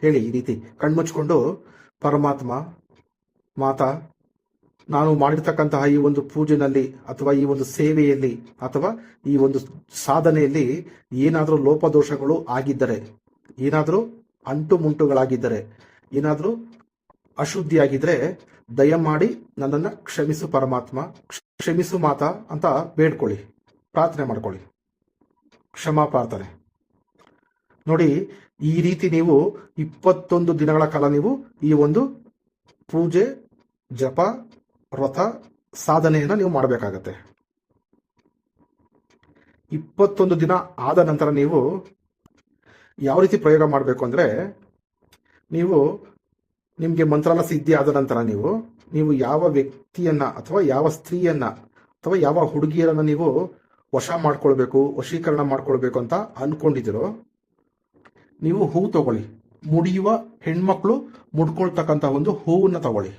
ಹೇಳಿ ಈ ರೀತಿ ಕಣ್ಮುಚ್ಕೊಂಡು, ಪರಮಾತ್ಮ, ಮಾತಾ, ನಾನು ಮಾಡಿರ್ತಕ್ಕಂತಹ ಈ ಒಂದು ಪೂಜೆನಲ್ಲಿ ಅಥವಾ ಈ ಒಂದು ಸೇವೆಯಲ್ಲಿ ಅಥವಾ ಈ ಒಂದು ಸಾಧನೆಯಲ್ಲಿ ಏನಾದರೂ ಲೋಪದೋಷಗಳು ಆಗಿದ್ದರೆ, ಏನಾದರೂ ಅಂಟು ಮುಂಟುಗಳಾಗಿದ್ದರೆ ಏನಾದರೂ ದಯ ದಯಮಾಡಿ ನನ್ನನ್ನು ಕ್ಷಮಿಸು ಪರಮಾತ್ಮ ಕ್ಷಮಿಸು ಮಾತಾ ಅಂತ ಬೇಡ್ಕೊಳ್ಳಿ. ಪ್ರಾರ್ಥನೆ ಮಾಡ್ಕೊಳ್ಳಿ. ಕ್ಷಮಾ ಪ್ರಾರ್ಥನೆ ನೋಡಿ, ಈ ರೀತಿ ನೀವು ಇಪ್ಪತ್ತೊಂದು ದಿನಗಳ ಕಾಲ ನೀವು ಈ ಒಂದು ಪೂಜೆ, ಜಪ, ವ್ರತ, ಸಾಧನೆಯನ್ನು ನೀವು ಮಾಡಬೇಕಾಗತ್ತೆ. ಇಪ್ಪತ್ತೊಂದು ದಿನ ಆದ ನಂತರ ನೀವು ಯಾವ ರೀತಿ ಪ್ರಯೋಗ ಮಾಡಬೇಕು ಅಂದರೆ, ನೀವು ನಿಮಗೆ ಮಂತ್ರಾಲ ಸಿದ್ಧಿ ಆದ ನಂತರ ನೀವು ನೀವು ಯಾವ ವ್ಯಕ್ತಿಯನ್ನ ಅಥವಾ ಯಾವ ಸ್ತ್ರೀಯನ್ನ ಅಥವಾ ಯಾವ ಹುಡುಗಿಯರನ್ನು ನೀವು ವಶ ಮಾಡ್ಕೊಳ್ಬೇಕು, ವಶೀಕರಣ ಮಾಡ್ಕೊಳ್ಬೇಕು ಅಂತ ಅನ್ಕೊಂಡಿದ್ದೀರೋ, ನೀವು ಹೂ ತಗೊಳ್ಳಿ. ಮುಡಿಯುವ ಹೆಣ್ಮಕ್ಳು ಮುಡ್ಕೊಳ್ತಕ್ಕಂಥ ಒಂದು ಹೂವನ್ನ ತಗೊಳ್ಳಿ.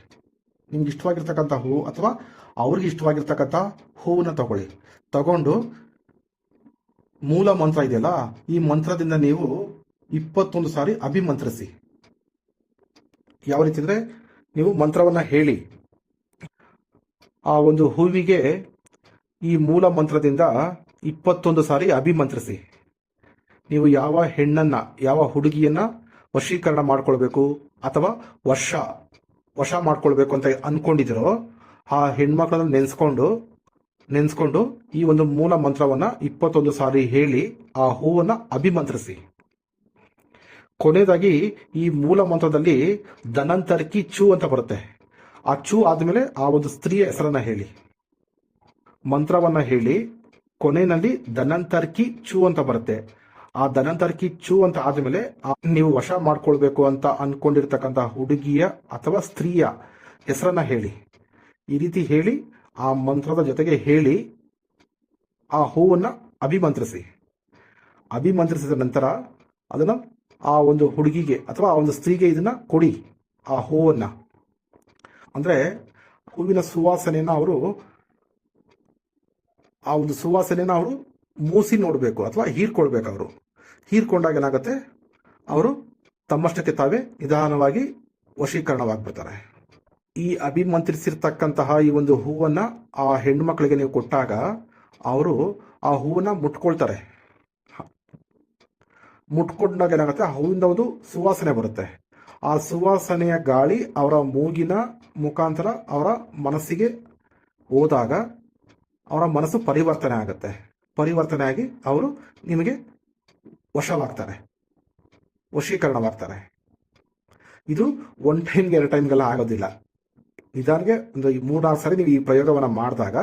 ನಿಮ್ಗೆ ಇಷ್ಟವಾಗಿರ್ತಕ್ಕಂಥ ಹೂವು ಅಥವಾ ಅವ್ರಿಗೆ ಇಷ್ಟವಾಗಿರ್ತಕ್ಕಂಥ ಹೂವನ್ನ ತಗೊಳ್ಳಿ. ತಗೊಂಡು, ಮೂಲ ಮಂತ್ರ ಇದೆಯಲ್ಲ, ಈ ಮಂತ್ರದಿಂದ ನೀವು ಇಪ್ಪತ್ತೊಂದು ಸಾರಿ ಅಭಿಮಂತ್ರಿಸಿ. ಯಾವ ರೀತಿ ಅಂದರೆ, ನೀವು ಮಂತ್ರವನ್ನ ಹೇಳಿ. ಆ ಒಂದು ಹೂವಿಗೆ ಈ ಮೂಲ ಮಂತ್ರದಿಂದ ಇಪ್ಪತ್ತೊಂದು ಸಾರಿ ಅಭಿಮಂತ್ರಿಸಿ. ನೀವು ಯಾವ ಹೆಣ್ಣನ್ನ, ಯಾವ ಹುಡುಗಿಯನ್ನ ವಶೀಕರಣ ಮಾಡ್ಕೊಳ್ಬೇಕು ಅಥವಾ ವರ್ಷ, ವಶ ಮಾಡ್ಕೊಳ್ಬೇಕು ಅಂತ ಅನ್ಕೊಂಡಿದಿರೋ ಆ ಹೆಣ್ಮಕ್ಳನ್ನ ನೆನೆಸ್ಕೊಂಡು ನೆನೆಸ್ಕೊಂಡು ಈ ಒಂದು ಮೂಲ ಮಂತ್ರವನ್ನ ಇಪ್ಪತ್ತೊಂದು ಸಾರಿ ಹೇಳಿ ಆ ಹೂವನ್ನ ಅಭಿಮಂತ್ರಿಸಿ. ಕೊನೆಯದಾಗಿ ಈ ಮೂಲ ಮಂತ್ರದಲ್ಲಿ ಧನಂತರ್ಕಿ ಚೂ ಅಂತ ಬರುತ್ತೆ. ಆ ಚೂ ಆದ್ಮೇಲೆ ಆ ಒಂದು ಸ್ತ್ರೀಯ ಹೆಸರನ್ನ ಹೇಳಿ. ಮಂತ್ರವನ್ನ ಹೇಳಿ ಕೊನೆಯಲ್ಲಿ ಧನಂತರ್ಕಿ ಚೂ ಅಂತ ಬರುತ್ತೆ. ಆ ಧನಂತರ್ಕಿ ಚೂ ಅಂತ ಆದ್ಮೇಲೆ ನೀವು ವಶ ಮಾಡ್ಕೊಳ್ಬೇಕು ಅಂತ ಅನ್ಕೊಂಡಿರ್ತಕ್ಕಂಥ ಹುಡುಗಿಯ ಅಥವಾ ಸ್ತ್ರೀಯ ಹೆಸರನ್ನ ಹೇಳಿ. ಈ ರೀತಿ ಹೇಳಿ ಆ ಮಂತ್ರದ ಜೊತೆಗೆ ಹೇಳಿ ಆ ಹೂವನ್ನ ಅಭಿಮಂತ್ರಿಸಿ. ಅಭಿಮಂತ್ರಿಸಿದ ನಂತರ ಅದನ್ನ ಆ ಒಂದು ಹುಡುಗಿಗೆ ಅಥವಾ ಆ ಒಂದು ಸ್ತ್ರೀಗೆ ಇದನ್ನ ಕೊಡಿ, ಆ ಹೂವನ್ನ. ಅಂದ್ರೆ ಹೂವಿನ ಸುವಾಸನೆಯನ್ನ ಅವರು ಆ ಒಂದು ಸುವಾಸನೆಯನ್ನು ಅವರು ಮೂಸಿ ನೋಡಬೇಕು ಅಥವಾ ಹೀರ್ಕೊಳ್ಬೇಕು ಅವರು. ಹೀರ್ಕೊಂಡಾಗ ಏನಾಗುತ್ತೆ? ಅವರು ತಮ್ಮಷ್ಟಕ್ಕೆ ತಾವೇ ನಿಧಾನವಾಗಿ ವಶೀಕರಣವಾಗ್ಬಿಡ್ತಾರೆ. ಈ ಅಭಿಮಂತ್ರಿಸಿರ್ತಕ್ಕಂತಹ ಈ ಒಂದು ಹೂವನ್ನ ಆ ಹೆಣ್ಮಕ್ಳಿಗೆ ನೀವು ಕೊಟ್ಟಾಗ ಅವರು ಆ ಹೂವನ್ನ ಮುಟ್ಕೊಳ್ತಾರೆ. ಮುಟ್ಕೊಂಡಾಗ ಏನಾಗುತ್ತೆ? ಆ ಹೂವಿಂದ ಒಂದು ಸುವಾಸನೆ ಬರುತ್ತೆ. ಆ ಸುವಾಸನೆಯ ಗಾಳಿ ಅವರ ಮೂಗಿನ ಮುಖಾಂತರ ಅವರ ಮನಸ್ಸಿಗೆ ಹೋದಾಗ ಅವರ ಮನಸ್ಸು ಪರಿವರ್ತನೆ ಆಗುತ್ತೆ. ಪರಿವರ್ತನೆ ಆಗಿ ಅವರು ನಿಮಗೆ ವಶವಾಗ್ತಾರೆ. ವಶೀಕರಣವಾಗ್ತಾರೆ. ಇದು ಒನ್ ಟೈಮ್ಗೆ ಎರಡು ಟೈಮ್ಗೆಲ್ಲ ಆಗೋದಿಲ್ಲ. ನಿಧಾನಕ್ಕೆ ಒಂದು ಮೂರ್ನಾಲ್ಕು ಸಾರಿ ನೀವು ಈ ಪ್ರಯೋಗವನ್ನು ಮಾಡಿದಾಗ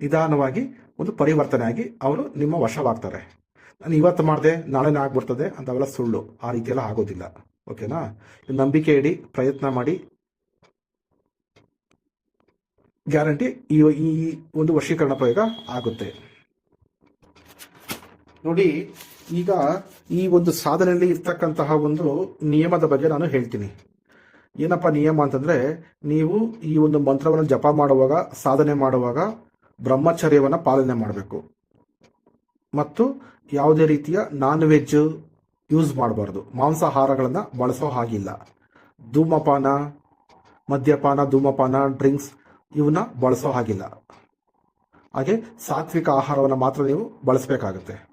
ನಿಧಾನವಾಗಿ ಒಂದು ಪರಿವರ್ತನೆ ಆಗಿ ಅವರು ನಿಮ್ಮ ವಶವಾಗ್ತಾರೆ. ನಾನು ಇವತ್ತು ಮಾಡಿದೆ, ನಾಳೆನೇ ಆಗ್ಬಿಡ್ತದೆ ಅಂತವೆಲ್ಲ ಸುಳ್ಳು. ಆ ರೀತಿಯೆಲ್ಲ ಆಗೋದಿಲ್ಲ. ಓಕೆನಾ? ನಂಬಿಕೆ ಇಡಿ, ಪ್ರಯತ್ನ ಮಾಡಿ ಗ್ಯಾರಂಟಿ ಈ ಈ ಒಂದು ವರ್ಷೀಕರಣ ಪ್ರಯೋಗ ಆಗುತ್ತೆ. ನೋಡಿ, ಈಗ ಈ ಒಂದು ಸಾಧನೆಯಲ್ಲಿ ಇರ್ತಕ್ಕಂತಹ ಒಂದು ನಿಯಮದ ಬಗ್ಗೆ ನಾನು ಹೇಳ್ತೀನಿ. ಏನಪ್ಪ ನಿಯಮ ಅಂತಂದ್ರೆ, ನೀವು ಈ ಒಂದು ಮಂತ್ರವನ್ನು ಜಪ ಮಾಡುವಾಗ, ಸಾಧನೆ ಮಾಡುವಾಗ ಬ್ರಹ್ಮಚರ್ಯವನ್ನು ಪಾಲನೆ ಮಾಡಬೇಕು. ಮತ್ತು ಯಾವುದೇ ರೀತಿಯ ನಾನ್ ವೆಜ್ ಯೂಸ್ ಮಾಡಬಾರ್ದು. ಮಾಂಸಾಹಾರಗಳನ್ನು ಬಳಸೋ ಹಾಗಿಲ್ಲ. ಧೂಮಪಾನ, ಮದ್ಯಪಾನ, ಧೂಮಪಾನ ಡ್ರಿಂಕ್ಸ್ ಇವನ್ನ ಬಳಸೋ ಹಾಗಿಲ್ಲ. ಹಾಗೆ ಸಾತ್ವಿಕ ಆಹಾರವನ್ನು ಮಾತ್ರ ನೀವು ಬಳಸಬೇಕಾಗುತ್ತೆ.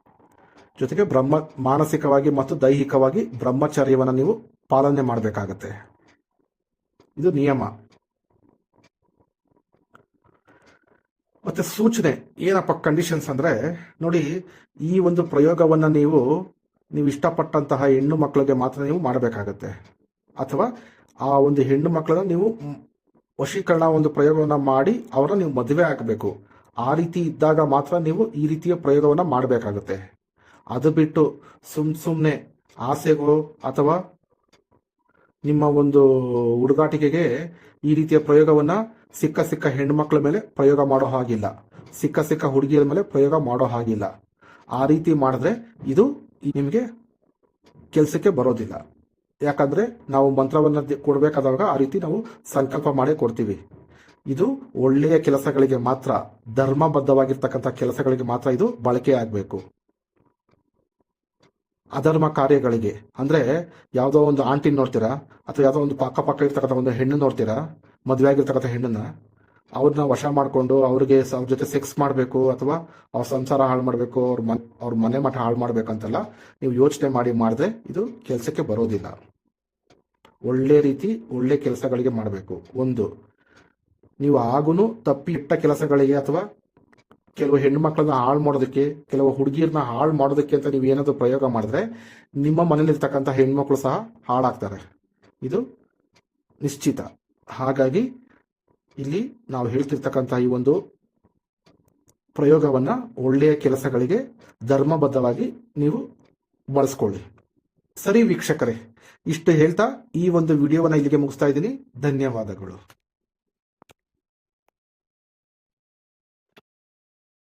ಜೊತೆಗೆ ಬ್ರಹ್ಮ, ಮಾನಸಿಕವಾಗಿ ಮತ್ತು ದೈಹಿಕವಾಗಿ ಬ್ರಹ್ಮಚರ್ಯವನ್ನು ನೀವು ಪಾಲನೆ ಮಾಡಬೇಕಾಗತ್ತೆ. ಇದು ನಿಯಮ. ಮತ್ತೆ ಸೂಚನೆ, ಏನಪ್ಪ ಕಂಡೀಷನ್ಸ್ ಅಂದ್ರೆ, ನೋಡಿ, ಈ ಒಂದು ಪ್ರಯೋಗವನ್ನ ನೀವು ನೀವು ಇಷ್ಟಪಟ್ಟಂತಹ ಹೆಣ್ಣು ಮಕ್ಕಳಿಗೆ ಮಾತ್ರ ನೀವು ಮಾಡಬೇಕಾಗತ್ತೆ. ಅಥವಾ ಆ ಒಂದು ಹೆಣ್ಣು ಮಕ್ಕಳನ್ನ ನೀವು ವಶೀಕರಣ ಒಂದು ಪ್ರಯೋಗವನ್ನ ಮಾಡಿ ಅವರನ್ನ ನೀವು ಮದುವೆ ಆಗಬೇಕು. ಆ ರೀತಿ ಇದ್ದಾಗ ಮಾತ್ರ ನೀವು ಈ ರೀತಿಯ ಪ್ರಯೋಗವನ್ನ ಮಾಡಬೇಕಾಗುತ್ತೆ. ಅದು ಬಿಟ್ಟು ಸುಮ್ ಸುಮ್ಮನೆ ಆಸೆಗಳು ಅಥವಾ ನಿಮ್ಮ ಒಂದು ಹುಡುಗಾಟಿಕೆಗೆ ಈ ರೀತಿಯ ಪ್ರಯೋಗವನ್ನ ಸಿಕ್ಕ ಸಿಕ್ಕ ಹೆಣ್ಮಕ್ಳ ಮೇಲೆ ಪ್ರಯೋಗ ಮಾಡೋ ಹಾಗಿಲ್ಲ. ಸಿಕ್ಕ ಸಿಕ್ಕ ಹುಡುಗಿಯರ ಮೇಲೆ ಪ್ರಯೋಗ ಮಾಡೋ ಹಾಗಿಲ್ಲ. ಆ ರೀತಿ ಮಾಡಿದ್ರೆ ಇದು ನಿಮಗೆ ಕೆಲಸಕ್ಕೆ ಬರೋದಿಲ್ಲ. ಯಾಕಂದ್ರೆ ನಾವು ಮಂತ್ರವನ್ನು ಕೊಡಬೇಕಾದಾಗ ಆ ರೀತಿ ನಾವು ಸಂಕಲ್ಪ ಮಾಡೇ ಕೊಡ್ತೀವಿ. ಇದು ಒಳ್ಳೆಯ ಕೆಲಸಗಳಿಗೆ ಮಾತ್ರ, ಧರ್ಮಬದ್ಧವಾಗಿರ್ತಕ್ಕಂಥ ಕೆಲಸಗಳಿಗೆ ಮಾತ್ರ ಇದು ಬಳಕೆ ಆಗಬೇಕು. ಅಧರ್ಮ ಕಾರ್ಯಗಳಿಗೆ, ಅಂದ್ರೆ ಯಾವುದೋ ಒಂದು ಆಂಟಿನ ನೋಡ್ತೀರಾ? ಅಥವಾ ಯಾವುದೋ ಒಂದು ಪಕ್ಕ ಪಕ್ಕ ಇರ್ತಕ್ಕಂಥ ಒಂದು ಹೆಣ್ಣು ನೋಡ್ತೀರಾ? ಮದುವೆ ಆಗಿರ್ತಕ್ಕಂಥ ಹೆಣ್ಣನ್ನ. ಅವ್ರನ್ನ ವಶ ಮಾಡಿಕೊಂಡು ಅವ್ರಿಗೆ ಅವ್ರ ಜೊತೆ ಸೆಕ್ಸ್ ಮಾಡಬೇಕು ಅಥವಾ ಅವ್ರ ಸಂಸಾರ ಹಾಳು ಮಾಡಬೇಕು, ಅವ್ರ ಮನ್ ಅವ್ರ ಮನೆ ಮಠ ಹಾಳು ಮಾಡ್ಬೇಕಂತೆಲ್ಲ ನೀವು ಯೋಚನೆ ಮಾಡಿ ಮಾಡಿದ್ರೆ ಇದು ಕೆಲಸಕ್ಕೆ ಬರೋದಿಲ್ಲ. ಒಳ್ಳೆ ರೀತಿ ಒಳ್ಳೆ ಕೆಲಸಗಳಿಗೆ ಮಾಡಬೇಕು. ಒಂದು, ನೀವು ಆಗೂನು ತಪ್ಪಿ ಇಟ್ಟ ಕೆಲಸಗಳಿಗೆ ಅಥವಾ ಕೆಲವು ಹೆಣ್ಣು ಮಕ್ಕಳನ್ನ ಹಾಳು ಮಾಡೋದಕ್ಕೆ, ಕೆಲವು ಹುಡುಗಿಯರನ್ನ ಹಾಳು ಮಾಡೋದಕ್ಕೆ ಅಂತ ನೀವು ಏನಾದರೂ ಪ್ರಯೋಗ ಮಾಡಿದ್ರೆ ನಿಮ್ಮ ಮನೇಲಿರ್ತಕ್ಕಂಥ ಹೆಣ್ಮಕ್ಳು ಸಹ ಹಾಳಾಗ್ತಾರೆ. ಇದು ನಿಶ್ಚಿತ. ಹಾಗಾಗಿ ಇಲ್ಲಿ ನಾವು ಹೇಳ್ತಿರ್ತಕ್ಕಂತಹ ಈ ಒಂದು ಪ್ರಯೋಗವನ್ನ ಒಳ್ಳೆಯ ಕೆಲಸಗಳಿಗೆ ಧರ್ಮಬದ್ಧವಾಗಿ ನೀವು ಬಳಸ್ಕೊಳ್ಳಿ. ಸರಿ ವೀಕ್ಷಕರೇ, ಇಷ್ಟು ಹೇಳ್ತಾ ಈ ಒಂದು ವಿಡಿಯೋವನ್ನ ಇಲ್ಲಿಗೆ ಮುಗಿಸ್ತಾ ಇದ್ದೀನಿ. ಧನ್ಯವಾದಗಳು.